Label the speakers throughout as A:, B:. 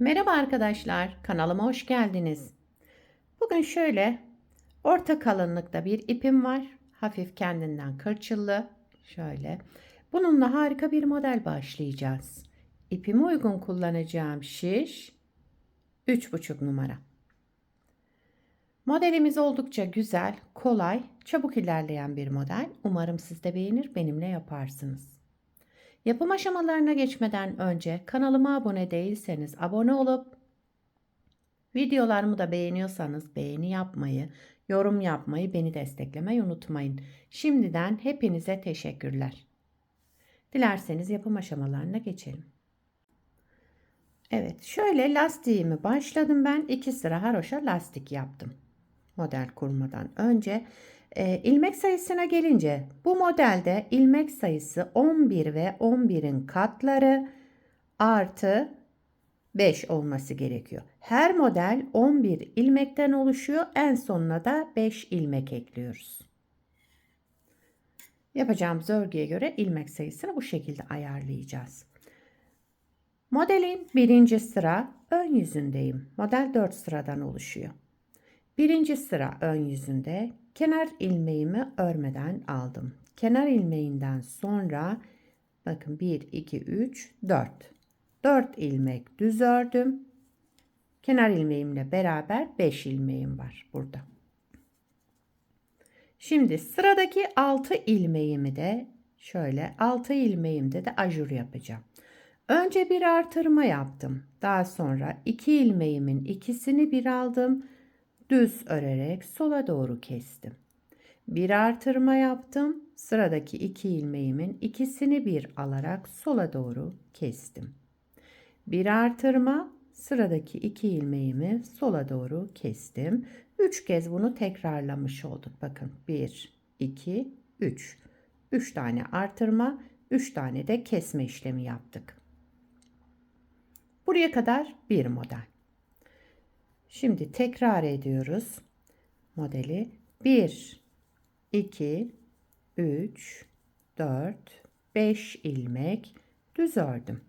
A: Merhaba arkadaşlar, kanalıma hoş geldiniz. Bugün şöyle orta kalınlıkta bir ipim var. Hafif kendinden kırçıllı. Şöyle. Bununla harika bir model başlayacağız. İpime uygun kullanacağım şiş 3,5 numara. Modelimiz oldukça güzel, kolay, çabuk ilerleyen bir model. Umarım siz de beğenir, benimle yaparsınız. Yapım aşamalarına geçmeden önce kanalıma abone değilseniz abone olup videolarımı da beğeniyorsanız beğeni yapmayı, yorum yapmayı, beni desteklemeyi unutmayın. Şimdiden hepinize teşekkürler. Dilerseniz yapım aşamalarına geçelim. Evet, şöyle lastiğimi başladım ben. iki sıra haroşa lastik yaptım. Model kurmadan önce e, ilmek sayısına gelince bu modelde ilmek sayısı 11 ve 11'in katları artı 5 olması gerekiyor. Her model 11 ilmekten oluşuyor. En sonuna da 5 ilmek ekliyoruz. Yapacağımız örgüye göre ilmek sayısını bu şekilde ayarlayacağız. Modelin birinci sıra ön yüzündeyim. Model 4 sıradan oluşuyor. Birinci sıra ön yüzünde kenar ilmeğimi örmeden aldım. Kenar ilmeğinden sonra bakın 1, 2, 3, 4. 4 ilmek düz ördüm. Kenar ilmeğimle beraber 5 ilmeğim var burada. Şimdi sıradaki 6 ilmeğimi de şöyle 6 ilmeğimde de ajur yapacağım. Önce bir artırma yaptım. Daha sonra 2 ilmeğimin ikisini bir aldım düz örerek sola doğru kestim. Bir artırma yaptım. Sıradaki iki ilmeğimin ikisini bir alarak sola doğru kestim. Bir artırma, sıradaki iki ilmeğimi sola doğru kestim. Üç kez bunu tekrarlamış olduk. Bakın 1, 2, 3. 3 tane artırma, 3 tane de kesme işlemi yaptık. Buraya kadar bir model. Şimdi tekrar ediyoruz modeli. 1, 2, 3, 4, 5 ilmek düz ördüm.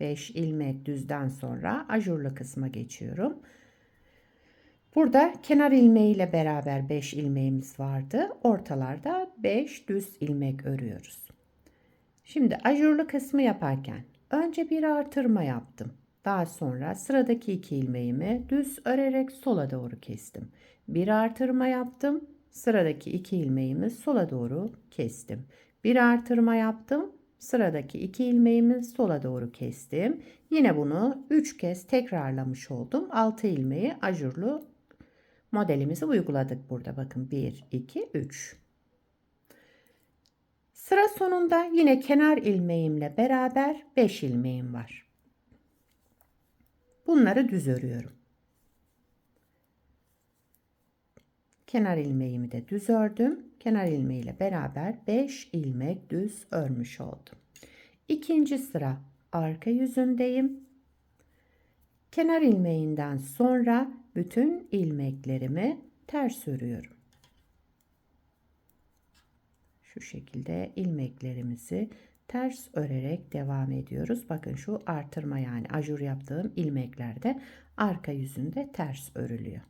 A: 5 ilmek düzden sonra ajurlu kısma geçiyorum. Burada kenar ilmeği ile beraber 5 ilmeğimiz vardı. Ortalarda 5 düz ilmek örüyoruz. Şimdi ajurlu kısmı yaparken önce bir artırma yaptım. Daha sonra sıradaki iki ilmeğimi düz örerek sola doğru kestim. Bir artırma yaptım. Sıradaki iki ilmeğimi sola doğru kestim. Bir artırma yaptım. Sıradaki iki ilmeğimi sola doğru kestim. Yine bunu 3 kez tekrarlamış oldum. 6 ilmeği ajurlu modelimizi uyguladık burada. Bakın 1, 2, 3. Sıra sonunda yine kenar ilmeğimle beraber 5 ilmeğim var. Bunları düz örüyorum. Kenar ilmeğimi de düz ördüm. Kenar ilmeğiyle beraber 5 ilmek düz örmüş oldum. İkinci sıra arka yüzündeyim. Kenar ilmeğinden sonra bütün ilmeklerimi ters örüyorum. Şu şekilde ilmeklerimizi ters örerek devam ediyoruz. Bakın şu artırma yani ajur yaptığım ilmeklerde arka yüzünde ters örülüyor.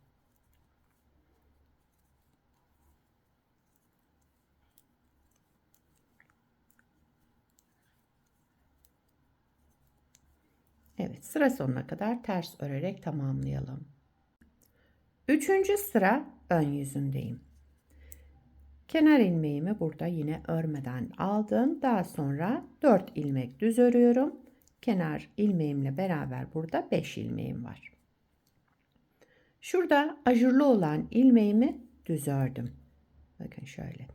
A: Evet sıra sonuna kadar ters örerek tamamlayalım. Üçüncü sıra ön yüzündeyim. Kenar ilmeğimi burada yine örmeden aldım. Daha sonra 4 ilmek düz örüyorum. Kenar ilmeğimle beraber burada 5 ilmeğim var. Şurada ajurlu olan ilmeğimi düz ördüm. Bakın şöyle.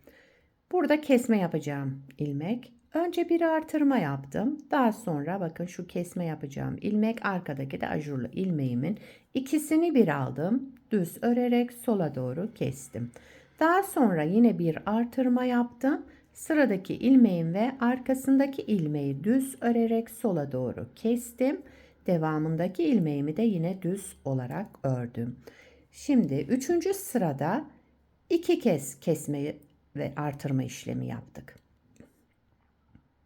A: Burada kesme yapacağım ilmek. Önce bir artırma yaptım. Daha sonra bakın şu kesme yapacağım ilmek arkadaki de ajurlu ilmeğimin ikisini bir aldım. Düz örerek sola doğru kestim. Daha sonra yine bir artırma yaptım. Sıradaki ilmeğim ve arkasındaki ilmeği düz örerek sola doğru kestim. Devamındaki ilmeğimi de yine düz olarak ördüm. Şimdi üçüncü sırada iki kez kesme ve artırma işlemi yaptık.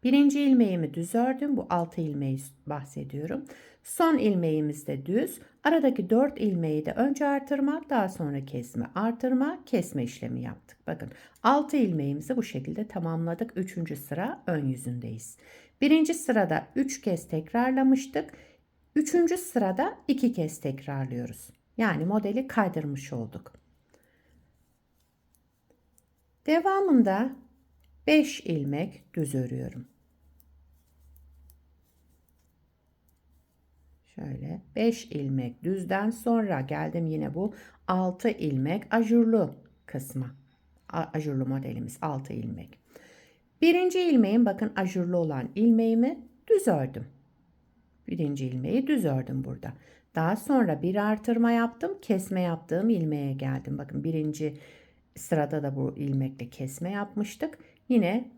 A: Birinci ilmeğimi düz ördüm. Bu altı ilmeği bahsediyorum. Son ilmeğimiz de düz. Aradaki dört ilmeği de önce artırma, daha sonra kesme, artırma, kesme işlemi yaptık. Bakın altı ilmeğimizi bu şekilde tamamladık. Üçüncü sıra ön yüzündeyiz. Birinci sırada üç kez tekrarlamıştık. Üçüncü sırada iki kez tekrarlıyoruz. Yani modeli kaydırmış olduk. Devamında 5 ilmek düz örüyorum. Şöyle 5 ilmek düzden sonra geldim yine bu 6 ilmek ajurlu kısma. Ajurlu modelimiz 6 ilmek. Birinci ilmeğim bakın ajurlu olan ilmeğimi düz ördüm. Birinci ilmeği düz ördüm burada. Daha sonra bir artırma yaptım. Kesme yaptığım ilmeğe geldim. Bakın birinci sırada da bu ilmekle kesme yapmıştık. Yine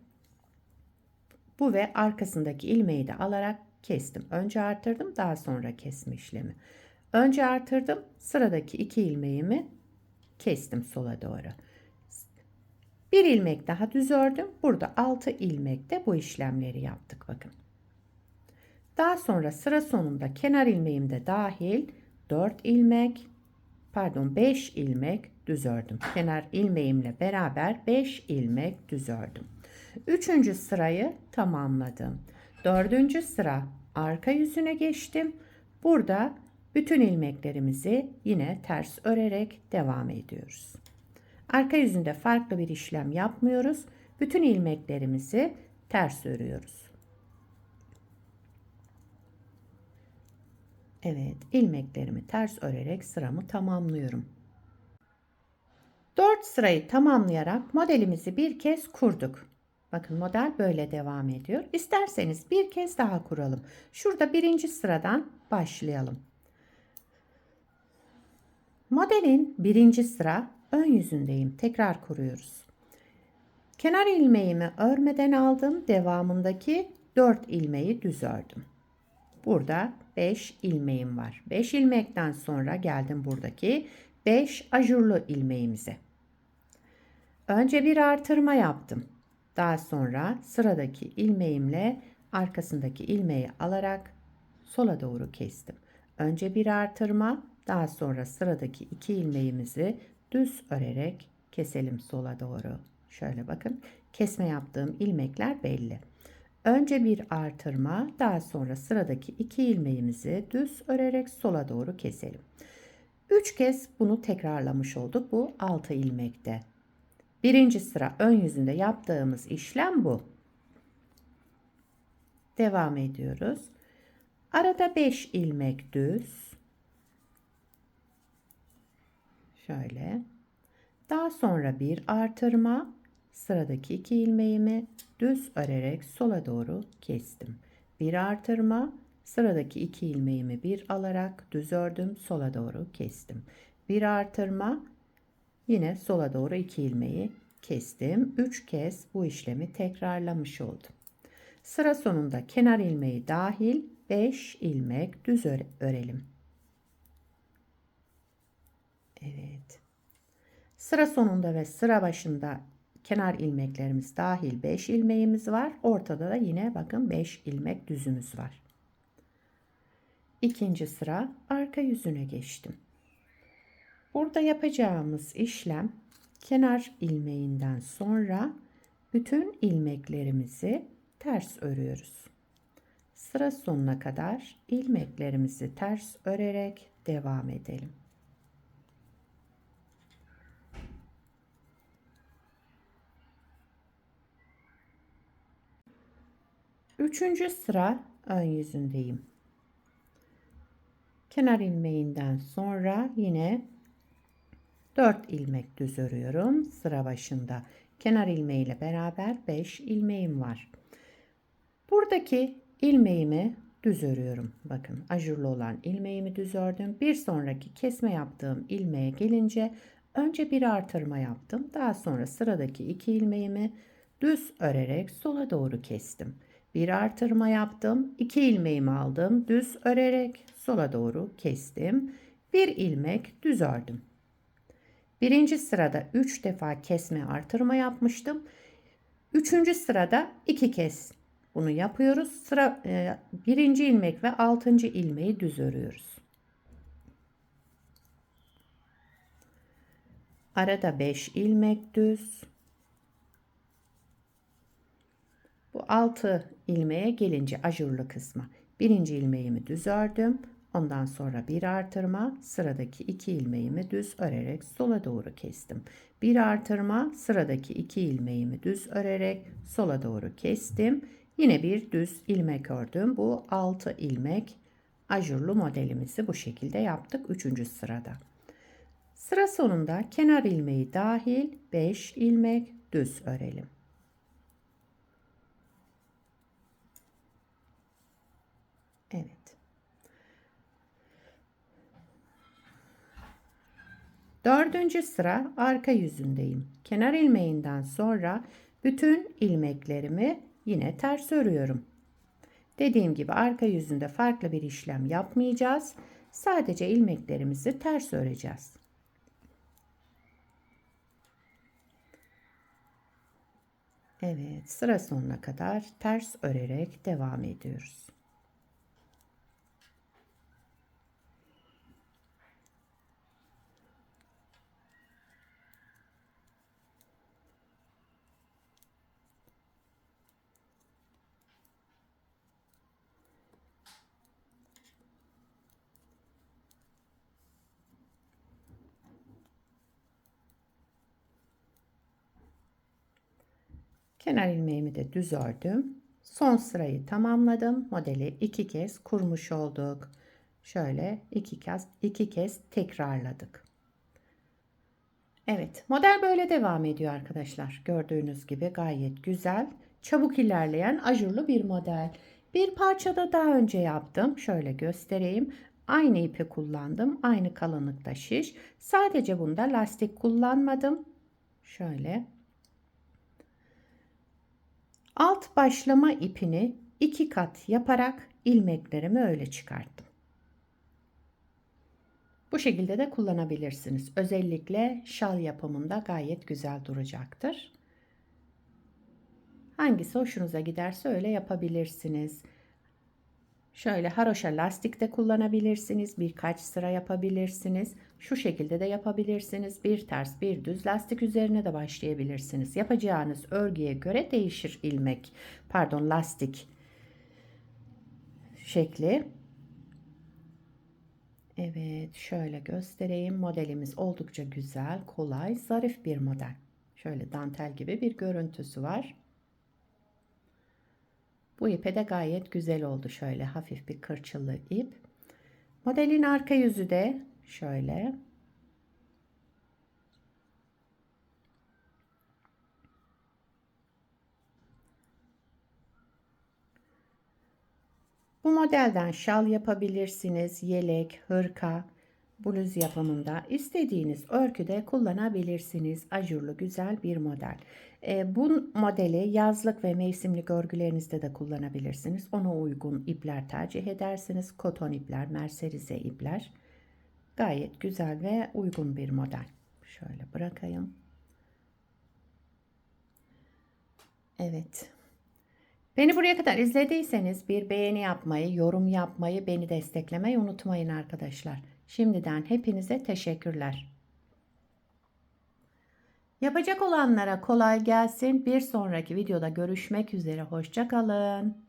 A: bu ve arkasındaki ilmeği de alarak kestim. Önce artırdım daha sonra kesme işlemi. Önce artırdım sıradaki iki ilmeğimi kestim sola doğru. Bir ilmek daha düz ördüm. Burada 6 ilmekte bu işlemleri yaptık bakın. Daha sonra sıra sonunda kenar ilmeğim de dahil 4 ilmek pardon 5 ilmek düz ördüm. Kenar ilmeğimle beraber 5 ilmek düz ördüm. Üçüncü sırayı tamamladım. Dördüncü sıra arka yüzüne geçtim. Burada bütün ilmeklerimizi yine ters örerek devam ediyoruz. Arka yüzünde farklı bir işlem yapmıyoruz. Bütün ilmeklerimizi ters örüyoruz. Evet, ilmeklerimi ters örerek sıramı tamamlıyorum. 4 sırayı tamamlayarak modelimizi bir kez kurduk. Bakın model böyle devam ediyor. İsterseniz bir kez daha kuralım. Şurada birinci sıradan başlayalım. Modelin birinci sıra ön yüzündeyim. Tekrar kuruyoruz. Kenar ilmeğimi örmeden aldım. Devamındaki 4 ilmeği düz ördüm. Burada 5 ilmeğim var. 5 ilmekten sonra geldim buradaki 5 ajurlu ilmeğimize. Önce bir artırma yaptım. Daha sonra sıradaki ilmeğimle arkasındaki ilmeği alarak sola doğru kestim. Önce bir artırma, daha sonra sıradaki iki ilmeğimizi düz örerek keselim sola doğru. Şöyle bakın. Kesme yaptığım ilmekler belli. Önce bir artırma, daha sonra sıradaki iki ilmeğimizi düz örerek sola doğru keselim. Üç kez bunu tekrarlamış olduk bu altı ilmekte. Birinci sıra ön yüzünde yaptığımız işlem bu. Devam ediyoruz. Arada 5 ilmek düz. Şöyle. Daha sonra bir artırma. Sıradaki iki ilmeğimi düz örerek sola doğru kestim. Bir artırma. Sıradaki iki ilmeğimi bir alarak düz ördüm. Sola doğru kestim. Bir artırma Yine sola doğru iki ilmeği kestim. 3 kez bu işlemi tekrarlamış oldum. Sıra sonunda kenar ilmeği dahil 5 ilmek düz örelim. Evet. Sıra sonunda ve sıra başında kenar ilmeklerimiz dahil 5 ilmeğimiz var. Ortada da yine bakın 5 ilmek düzümüz var. İkinci sıra arka yüzüne geçtim. Burada yapacağımız işlem kenar ilmeğinden sonra bütün ilmeklerimizi ters örüyoruz. Sıra sonuna kadar ilmeklerimizi ters örerek devam edelim. Üçüncü sıra ön yüzündeyim. Kenar ilmeğinden sonra yine 4 ilmek düz örüyorum. Sıra başında kenar ilmeği ile beraber 5 ilmeğim var. Buradaki ilmeğimi düz örüyorum. Bakın ajurlu olan ilmeğimi düz ördüm. Bir sonraki kesme yaptığım ilmeğe gelince önce bir artırma yaptım. Daha sonra sıradaki iki ilmeğimi düz örerek sola doğru kestim. Bir artırma yaptım. iki ilmeğimi aldım. Düz örerek sola doğru kestim. Bir ilmek düz ördüm. Birinci sırada 3 defa kesme artırma yapmıştım. Üçüncü sırada 2 kez bunu yapıyoruz. Sıra e, birinci ilmek ve altıncı ilmeği düz örüyoruz. Arada 5 ilmek düz. Bu 6 ilmeğe gelince ajurlu kısmı. Birinci ilmeğimi düz ördüm. Ondan sonra bir artırma, sıradaki iki ilmeğimi düz örerek sola doğru kestim. Bir artırma, sıradaki iki ilmeğimi düz örerek sola doğru kestim. Yine bir düz ilmek ördüm. Bu 6 ilmek ajurlu modelimizi bu şekilde yaptık 3. sırada. Sıra sonunda kenar ilmeği dahil 5 ilmek düz örelim. Evet. Dördüncü sıra arka yüzündeyim. Kenar ilmeğinden sonra bütün ilmeklerimi yine ters örüyorum. Dediğim gibi arka yüzünde farklı bir işlem yapmayacağız. Sadece ilmeklerimizi ters öreceğiz. Evet, sıra sonuna kadar ters örerek devam ediyoruz. Kenar ilmeğimi de düz ördüm. Son sırayı tamamladım. Modeli iki kez kurmuş olduk. Şöyle iki kez iki kez tekrarladık. Evet, model böyle devam ediyor arkadaşlar. Gördüğünüz gibi gayet güzel, çabuk ilerleyen ajurlu bir model. Bir parçada daha önce yaptım. Şöyle göstereyim. Aynı ipi kullandım. Aynı kalınlıkta şiş. Sadece bunda lastik kullanmadım. Şöyle Alt başlama ipini iki kat yaparak ilmeklerimi öyle çıkarttım. Bu şekilde de kullanabilirsiniz. Özellikle şal yapımında gayet güzel duracaktır. Hangisi hoşunuza giderse öyle yapabilirsiniz. Şöyle haroşa lastik de kullanabilirsiniz. Birkaç sıra yapabilirsiniz. Şu şekilde de yapabilirsiniz. Bir ters bir düz lastik üzerine de başlayabilirsiniz. Yapacağınız örgüye göre değişir ilmek. Pardon lastik şekli. Evet şöyle göstereyim. Modelimiz oldukça güzel, kolay, zarif bir model. Şöyle dantel gibi bir görüntüsü var. Bu ipe de gayet güzel oldu. Şöyle hafif bir kırçıllı ip. Modelin arka yüzü de şöyle. Bu modelden şal yapabilirsiniz, yelek, hırka, bluz yapımında istediğiniz örgüde kullanabilirsiniz. Ajurlu güzel bir model. E, bu modeli yazlık ve mevsimlik örgülerinizde de kullanabilirsiniz. Ona uygun ipler tercih edersiniz. Koton ipler, merserize ipler. Gayet güzel ve uygun bir model. Şöyle bırakayım. Evet. Beni buraya kadar izlediyseniz bir beğeni yapmayı, yorum yapmayı, beni desteklemeyi unutmayın arkadaşlar. Şimdiden hepinize teşekkürler. Yapacak olanlara kolay gelsin. Bir sonraki videoda görüşmek üzere. Hoşçakalın.